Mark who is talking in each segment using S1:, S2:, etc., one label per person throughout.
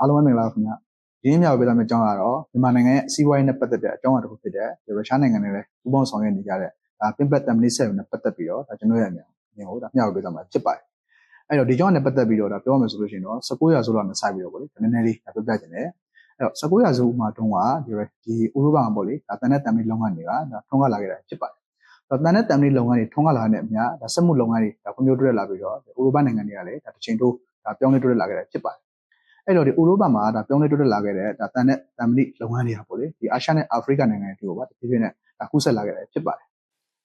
S1: အားလုံးပဲမင်္ဂလာပါခင်ဗျဒီနေ့မြောက်ပေးသွားမယ့်အကြောင်းကတော့မြန်မာနိုင်ငံရဲ့စီးပွားရေးနဲ့ပတ်သက်တဲ့အကြောင်းအရာတစ်ခုဖြစ်တဲ့ဒီရုရှားနိုင်ငံနဲ့လည်းပူးပေါင်းဆောင်ရွက်နေကြတဲ့ဒါပင်ပတ်တမ်မလေးဆက်ရုံနဲ့ပတ်သက်ပြီးတော့ဒါကျွန်တော်ရဲ့အမြင်အမြင်ကိုဒါမြောက်ပေးသွားမှာဖြစ်ပါတယ်အဲ့တော့ဒီကြောင်းနဲ့ပတ်သက်ပြီးတော့ဒါပြောရမယ်ဆိုလို့ရှိရင်တော့19ရာစုလောက်နဲ့စပြီးတော့ပေါ့လေနည်းနည်းလေးဒါပြပြချင်တယ်အဲ့တော့19ရာစုမှာတုန်းကဒီဒီဥရောပမှာပေါ့လေဒါတန်တဲ့တမ်မလေးလုပ်ငန်းတွေကဒါထုံးကားလာခဲ့တာဖြစ်ပါတယ်တော့တန်တဲ့တမ်မလေးလုပ်ငန်းတွေထုံးကားလာတဲ့အမြဒါစက်မှုလုပ်ငန်းတွေဒါဖွံ့ဖြိုးတိုးတက်လာပြီးတော့ဥရောပနိုင်ငံတွေကလည်းဒါတစ်ချိန်တိုးဒါပြောင်းလဲတိုးတက်လာခဲ့တာဖြစ်ပါတယ် အဲ့တော့ဒီဥရောပမှာဒါပြောင်းလဲတိုးတက်လာခဲ့တဲ့ဒါတန်တဲ့တန်မဏိလုပ်ငန်းတွေကပေါ့လေဒီအာရှနဲ့အာဖရိကနိုင်ငံတွေကိုပါတဖြည်းဖြည်းနဲ့ဒါကူးဆက်လာခဲ့တယ်ဖြစ်ပါတယ်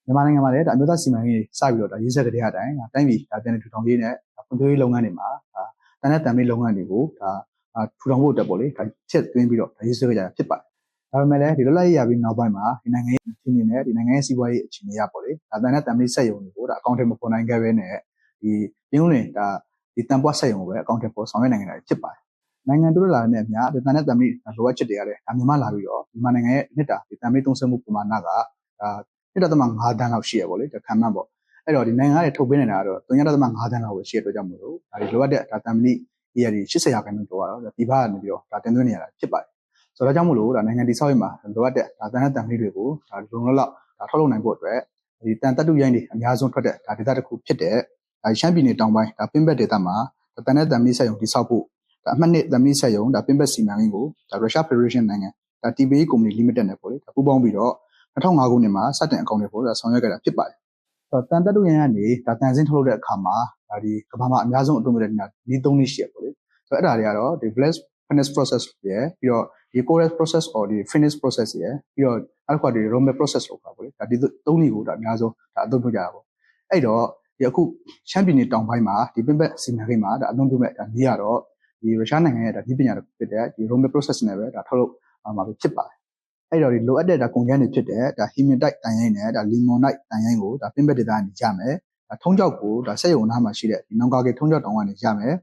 S1: မြန်မာနိုင်ငံမှာလည်းဒါအမျိုးသားစီမံကိန်းတွေစပြီးတော့ဒါရေးဆက်ကြတဲ့အတိုင်းဒါတိုင်းပြည်ဒါပြန်လည်ထူထောင်ရေးနဲ့ဖွံ့ဖြိုးရေးလုပ်ငန်းတွေမှာဒါတန်တဲ့တန်မဏိလုပ်ငန်းတွေကိုဒါထူထောင်ဖို့အတွက်ပေါ့လေဒါချက်သွင်းပြီးတော့ဒါရေးဆက်ကြတာဖြစ်ပါတယ်ဒါပေမဲ့လည်းဒီလိုလိုက်ရပြီးနောက်ပိုင်းမှာဒီနိုင်ငံရဲ့အခြေအနေနဲ့ဒီနိုင်ငံရဲ့စီးပွားရေးအခြေအနေရပေါ့လေဒါတန်တဲ့တန်မဏိစက်ရုံတွေကိုဒါအကောင့်ထဲမှာပေါ်နိုင်ခဲ့ပဲနဲ့ဒီပြင်းဦးနေဒါဒီတန်ပွားစက်ရုံကိုပဲအကောင့်ထဲပေါ်ဆောင်ရွက်နိုင်နေတာဖြစ်ပါတယ် နိုင်ငံတိုးလာတဲ့အများဒီတန်တဲ့တန်မဏိလိုအပ်ချက်တွေရတယ်ဒါမြန်မာလာပြီးတော့မြန်မာနိုင်ငံရဲ့နှစ်တာဒီတန်မဏိသုံးစွဲမှုပမာဏကဒါ1.5တန်းလောက်ရှိရပေါ့လေခံမှန်းပေါ့အဲ့တော့ဒီနိုင်ငံရဲ့ထုတ်ပေးနေတာကတော့3.5တန်းလောက်ပဲရှိရတဲ့အတွက်ကြောင့်မို့လို့ဒါဒီလိုအပ်တဲ့ဒါတန်မဏိဒီရည်80ရာခိုင်နှုန်းကျော်တော့ဒီဘာကနေပြီးတော့ဒါတင်သွင်းနေရတာဖြစ်ပါတယ်ဆိုတော့ဒါကြောင့်မို့လို့ဒါနိုင်ငံတိဆောက်ရေးမှာလိုအပ်တဲ့ဒါတန်တဲ့တန်မဏိတွေကိုဒါလုံလောက်လောက်ဒါထုတ်လုပ်နိုင်ဖို့အတွက်ဒီတန်တက်တူရိုင်းတွေအများဆုံးထွက်တဲ့ဒါဒေသတစ်ခုဖြစ်တဲ့ဒါရှမ်းပြည်နယ်တောင်ပိုင်းဒါပင်းဘက်ဒေသမှာတန်တဲ့တန်မဏိဆက်ရုံတိဆောက်ဖို့ ဒါအမှတ်နှစ်သမီးဆက်ယုံဒါပင်ဘက်စီမံကိန်းကိုဒါရုရှားဖက်ဒရေးရှင်းနိုင်ငံဒါ TBA ကုမ္ပဏီ limited နဲ့ပေါ့လေဒါပူးပေါင်းပြီးတော့2005ခုနှစ်မှာစတင်အကောင့်တွေပေါ်ဒါဆောင်ရွက်ခဲ့တာဖြစ်ပါတယ်။ဆိုတော့တန်တက်တူရန်ကနေဒါတန်စင်းထုတ်လုပ်တဲ့အခါမှာဒါဒီကမ္ဘာမှာအများဆုံးအသုံးပြုတဲ့ညာဒီ၃နည်းရှိရပေါ့လေ။ဆိုတော့အဲ့ဒါတွေကတော့ဒီ blast finish process ရယ်ပြီးတော့ဒီ core process or ဒီ finish process ရယ်ပြီးတော့နောက်တစ်ခါဒီ romer process လို့ခေါ်ပါပေါ့လေ။ဒါဒီ၃နည်းကိုဒါအများဆုံးဒါအသုံးပြုကြတာပေါ့။အဲ့တော့ဒီအခုချမ်ပီယံတောင်ပိုင်းမှာဒီပင်ဘက်စီမံကိန်းမှာဒါအသုံးပြုမဲ့ဒါနည်းကတော့ ဒီရုရှားနိုင်ငံရဲ့ဒါဒီပညာတစ်ခုဖြစ်တဲ့ဒီ Roman process နဲ့ပဲဒါထုတ်လုပ်မှာပဲဖြစ်ပါတယ်အဲ့တော့ဒီလိုအပ်တဲ့ဒါကုန်ကျန်းတွေဖြစ်တဲ့ဒါ hematite တန်ရိုင်းနဲ့ဒါ limonite တန်ရိုင်းကိုဒါပင်ဘက်ဒေသကနေရမယ်ဒါထုံးကြောက်ကိုဒါစက်ရုံအနားမှာရှိတဲ့ဒီနောင်ကာကေထုံးကြောက်တောင်ကနေရမယ်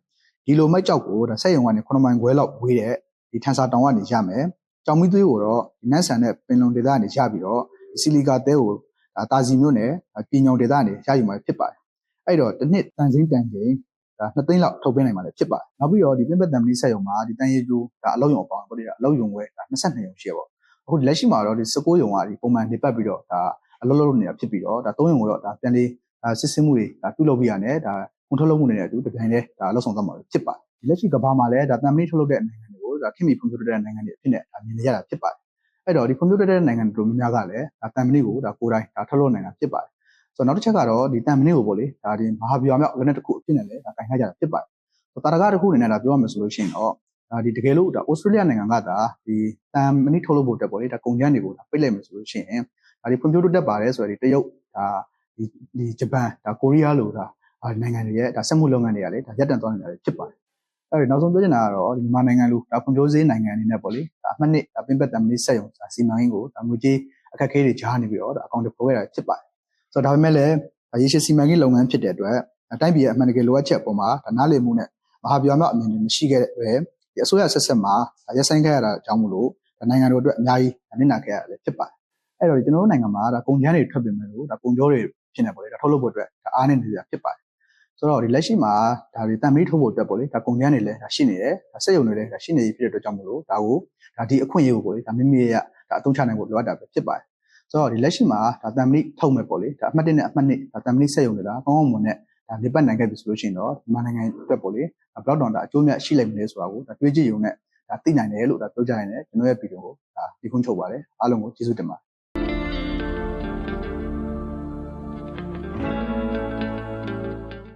S1: ဒီလိုမိုက်ကြောက်ကိုဒါစက်ရုံကနေ9မိုင်ခွဲလောက်ဝေးတဲ့ဒီထန်ဆာတောင်ကနေရမယ်ကြောင်မီးသွေးကိုတော့ဒီနန်းဆန်တဲ့ပင်လုံဒေသကနေရပြီးတော့စီလီကာတဲကိုဒါတာစီမျိုးနဲ့ပြည်ညုံဒေသကနေရယူမှာဖြစ်ပါတယ်အဲ့တော့တစ်နှစ်တန်စင်းတန်ချိန် ဒါ2သိန်းလောက်ထုတ်ပေးနိုင်မှာလည်းဖြစ်ပါတယ်နောက်ပြီးတော့ဒီပင်ပက်တံမီးဆက်ရုံမှာဒီတန်ရီကျိုးဒါအလောက်ရုံပေါ့ပေါ့ဒီအလောက်ရုံဝဲဒါ22ရုံရှိရပေါ့အခုလက်ရှိမှာတော့ဒီ16ရုံကဒီပုံမှန်နေပတ်ပြီးတော့ဒါအလောက်လောက်နေတာဖြစ်ပြီးတော့ဒါ3ရုံကိုတော့ဒါပြန်လေးဒါစစ်စစ်မှုတွေဒါပြုလုပ်ပြရတယ်ဒါကွန်ထရိုးလုပ်မှုတွေနဲ့အတူတပြိုင်တည်းဒါအလောက်ဆောင်သွားမှာဖြစ်ပါတယ်လက်ရှိကဘာမှာလည်းဒါတံမီးထုတ်လုပ်တဲ့နိုင်ငံတွေကိုဒါခင်မီဖွံ့ဖြိုးတဲ့နိုင်ငံတွေအဖြစ်နဲ့ဒါမြင်နေရတာဖြစ်ပါတယ်အဲ့တော့ဒီဖွံ့ဖြိုးတဲ့နိုင်ငံတွေတို့များများကလည်းဒါတံမီးကိုဒါကိုယ်တိုင်ဒါထုတ်လုပ်နိုင်တာဖြစ်ပါတယ် ဆိုတော့နောက်တစ်ချက်ကတော့ဒီတန်မနစ်ကိုပေါ့လေဒါဒီမဟာဗျူဟာမြောက်လက်နက်တစ်ခုအဖြစ်နဲ့လည်းဒါကင်ထားကြတာဖြစ်ပါတယ်ဆိုတော့တာရကတစ်ခုအနေနဲ့ဒါပြောရမယ်ဆိုလို့ရှိရင်တော့ဒါဒီတကယ်လို့ဒါဩစတြေးလျနိုင်ငံကဒါဒီတန်မနစ်ထုတ်လုပ်ဖို့တက်ပေါ့လေဒါကုန်ကျန်းတွေကိုဒါပိတ်လိုက်မယ်ဆိုလို့ရှိရင်ဒါဒီဖွံ့ဖြိုးတိုးတက်ပါတယ်ဆိုတော့ဒီတရုတ်ဒါဒီဒီဂျပန်ဒါကိုရီးယားလိုဒါနိုင်ငံတွေရဲ့ဒါစက်မှုလုပ်ငန်းတွေကလည်းဒါရပ်တန့်သွားနေတာဖြစ်ပါတယ်အဲ့ဒီနောက်ဆုံးပြောချင်တာကတော့ဒီမြန်မာနိုင်ငံလိုဒါဖွံ့ဖြိုးရေးနိုင်ငံအနေနဲ့ပေါ့လေဒါအမှတ်နှစ်ဒါပင်ပတ်တန်မနစ်စက်ရုံဒါစီမံကိန်းကိုဒါငွေကြေးအခက်အခဲတွေကြားနေပြီးတော့ဒါအကောင့်တွေပေါ်ခဲ့တာဖြစ်ပါတယ် ဆိုတော့ဒါပေမဲ့လည်းရေရှည်စီမံကိန်းလုပ်ငန်းဖြစ်တဲ့အတွက်တိုင်းပြည်ရဲ့အမှန်တကယ်လိုအပ်ချက်အပေါ်မှာဒါနားလည်မှုနဲ့မဟာဗျူဟာမြောက်အမြင်တွေမရှိခဲ့တဲ့ပဲဒီအစိုးရဆက်ဆက်မှာရက်ဆိုင်ခဲ့ရတာအကြောင်းမလို့နိုင်ငံတော်အတွက်အများကြီးနစ်နာခဲ့ရတယ်ဖြစ်ပါတယ်အဲ့တော့ကျွန်တော်တို့နိုင်ငံမှာဒါကုန်ကျန်းတွေထွက်ပြင်မဲ့လို့ဒါကုန်ကြောတွေဖြစ်နေပေါ့လေဒါထုတ်လုပ်ဖို့အတွက်ဒါအားနေနေကြဖြစ်ပါတယ်ဆိုတော့ဒီလက်ရှိမှာဒါတွေတန်မီးထုတ်ဖို့အတွက်ပေါ့လေဒါကုန်ကျန်းတွေလည်းဒါရှိနေတယ်ဒါစက်ရုံတွေလည်းဒါရှိနေပြီဖြစ်တဲ့အတွက်ကြောင့်မလို့ဒါကိုဒါဒီအခွင့်အရေးကိုပေါ့လေဒါမိမိရဲ့ဒါအသုံးချနိုင်ဖို့လိုအပ်တာပဲဖြစ်ပါတယ် ဆိုတော့ဒီလက်ရှိမှာဒါတန်မဏိထုတ်မယ်ပေါ့လေဒါအမှတ်1နဲ့အမှတ်2ဒါတန်မဏိဆက်ရုံတွေဒါကောင်းကောင်းမွန်နဲ့ဒါနေပတ်နိုင်ခဲ့ပြီဆိုလို့ရှိရင်တော့မြန်မာနိုင်ငံအတွက်ပေါ့လေဘလောက်တောင်ဒါအကျိုးမြတ်ရှိလိမ့်မယ်လဲဆိုတာကိုဒါတွေးကြည့်ရုံနဲ့ဒါသိနိုင်တယ်လို့ဒါပြောကြနိုင်တယ်ကျွန်တော်ရဲ့ဗီဒီယိုကိုဒါဒီခုချုပ်ပါတယ်အားလုံးကိုကျေးဇူးတင်ပါတယ်